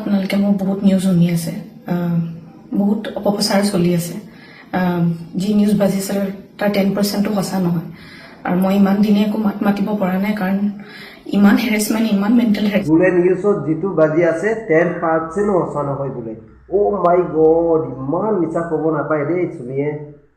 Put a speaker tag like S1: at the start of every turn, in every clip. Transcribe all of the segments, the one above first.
S1: আপোনালোকে মোক বহুত নিউজ শুনি আছে। বহুত অপপ্ৰচাৰ চলি আছে। যি নিউজ বাজিছে তাৰ টেন পাৰ্চেণ্টো সঁচা নহয়। আৰু মই ইমান দিনে একো মাত মাতিব পৰা নাই কাৰণ ইমান হেৰেচমেণ্ট ইমান মেণ্টেল
S2: নিউজত যিটো বাজি আছে টেন পাৰ্চেণ্টো সঁচা নহয় বোলে। অ' মাই গড ইমান মিছা ক'ব নাপায় দেই চুমিয়ে।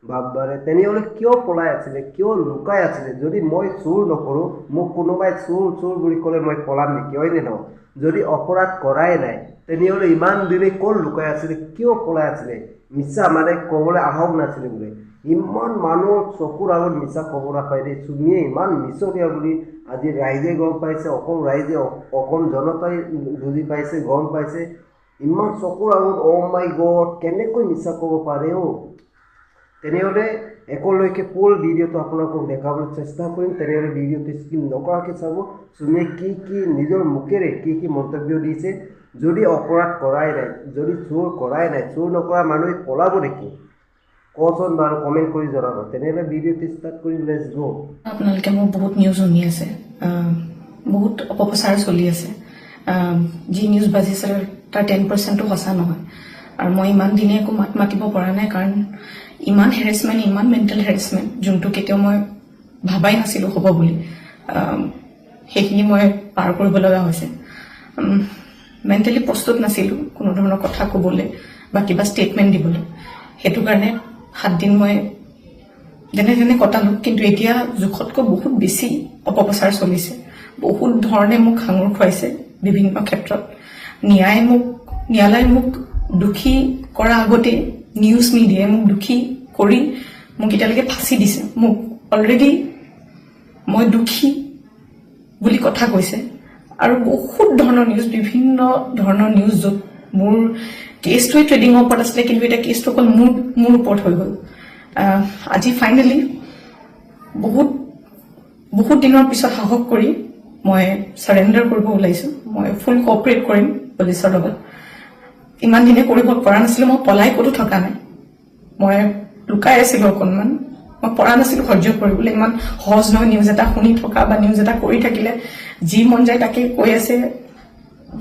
S2: বাপবাৰে তেনেহ'লে কিয় পলাই আছিলে কিয় লুকাই আছিলে? যদি মই চুৰ নকৰোঁ মোক কোনোবাই চুৰ চুৰ বুলি ক'লে মই পলাম নেকি হয়নে নহয়? যদি অপৰাধ কৰাই নাই তেনেহ'লে ইমান দিনে ক'ত লুকাই আছিলে কিয় পলাই আছিলে? মিছা মানে ক'বলৈ আহক নাছিলে বোলে। ইমান মানুহৰ চকুৰ আগত মিছা ক'ব নাপায় দেই। চুমিয়ে ইমান মিছলীয়া বুলি আজি ৰাইজে গম পাইছে অসম ৰাইজে অসম জনতাই বুজি পাইছে গম পাইছে। ইমান চকুৰ আগত অ' মাই গড কেনেকৈ মিছা ক'ব পাৰে অ' তেনেহ'লে একলৈকে ফুল ভিডিঅ'টো আপোনালোকক দেখাবলৈ চেষ্টা কৰিম। তেনেহ'লে ভিডিঅ'টো স্কিপ নকৰাকৈ চাব। চুমিয়ে কি কি নিজৰ মুখেৰে কি কি মন্তব্য দিছে। যদি অপৰাধ কৰাই নাই যদি চুৰ কৰাই নাই চুৰ নকৰা মানুহে পলাব নেকি? কচোন বাৰু কমেণ্ট কৰি জনাব। তেনেহ'লে ভিডিঅ'টো ষ্টাৰ্ট কৰিম লেটছ গ'
S1: আপোনালোকে মোক বহুত নিউজ শুনি আছে। বহুত অপপ্ৰচাৰ চলি আছে। যি নিউজ বাজিছে তাৰ টেন পাৰ্চেণ্টো সঁচা নহয়। আৰু মই ইমান দিনে একো মাত মাতিব পৰা নাই কাৰণ ইমান হেৰেচমেণ্ট ইমান মেণ্টেল হেৰেচমেণ্ট যোনটো কেতিয়াও মই ভাবাই নাছিলোঁ হ'ব বুলি। সেইখিনি মই পাৰ কৰিব লগা হৈছে। মেণ্টেলি প্ৰস্তুত নাছিলোঁ কোনো ধৰণৰ কথা ক'বলৈ বা কিবা ষ্টেটমেণ্ট দিবলৈ। সেইটো কাৰণে সাতদিন মই যেনে তেনে কটালো কিন্তু এতিয়া জোখতকৈ বহুত বেছি অপপ্ৰচাৰ চলিছে। বহুত ধৰণে মোক সাঙুৰ খুৱাইছে বিভিন্ন ক্ষেত্ৰত। ন্যায় মোক ন্যায়ালয়ে মোক দোষী কৰা আগতে নিউজ মিডিয়াই মোক দোষী কৰি মোক এতিয়ালৈকে ফাঁচি দিছে। মোক অলৰেডি মই দোষী বুলি কথা কৈছে। আৰু বহুত ধৰণৰ নিউজ বিভিন্ন ধৰণৰ নিউজ য'ত মোৰ কেছটোৱে ট্ৰেডিঙৰ ওপৰত আছিলে কিন্তু এতিয়া কেছটো অকল মোৰ মোৰ ওপৰত হৈ গ'ল। আজি ফাইনেলি বহুত বহুত দিনৰ পিছত সাহস কৰি মই চাৰেণ্ডাৰ কৰিব ওলাইছোঁ। মই ফুল কপাৰেট কৰিম পুলিচৰ লগত। ইমান দিনে কৰিব পৰা নাছিলোঁ মই পলাই ক'তো থকা নাই। মই লুকাই আছিলোঁ অকণমান। মই পৰা নাছিলোঁ সহ্য কৰিবলৈ ইমান সহজ নহয় নিউজ এটা শুনি থকা বা নিউজ এটা কৰি থাকিলে যি মন যায় তাকে কৈ আছে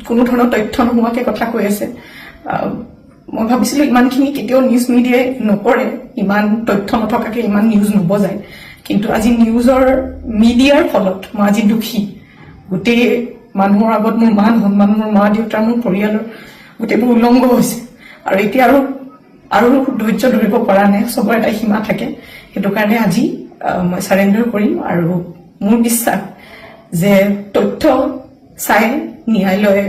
S1: কোনো ধৰণৰ তথ্য নোহোৱাকে কথা কৈ আছে। মই ভাবিছিলোঁ ইমানখিনি কেতিয়াও নিউজ মিডিয়াই নকৰে ইমান তথ্য নথকাকে ইমান নিউজ নবজায়। কিন্তু আজি নিউজৰ মিডিয়াৰ ফলত মই আজি দুখী। গোটেই মানুহৰ আগত মোৰ মান সন্মান মোৰ মা দেউতা মোৰ পৰিয়ালৰ গোটেইবোৰ উলংঘ হৈছে। আৰু এতিয়া আৰু আৰু ধৈৰ্য ধৰিব পৰা নাই চবৰে এটা সীমা থাকে। সেইটো কাৰণে আজি মই চাৰেণ্ডাৰ কৰিম আৰু মোৰ বিশ্বাস যে তথ্য চাই ন্যায়ালয়ে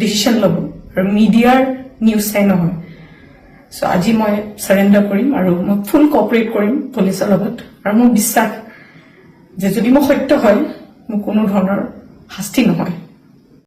S1: ডিচিশ্যন ল'ব আৰু মিডিয়াৰ নিউজ চাই নহয়। চ' আজি মই চাৰেণ্ডাৰ কৰিম আৰু মই ফুল কপাৰেট কৰিম পুলিচৰ লগত আৰু মোৰ বিশ্বাস যে যদি মই সত্য হয় মোৰ কোনো ধৰণৰ শাস্তি নহয়।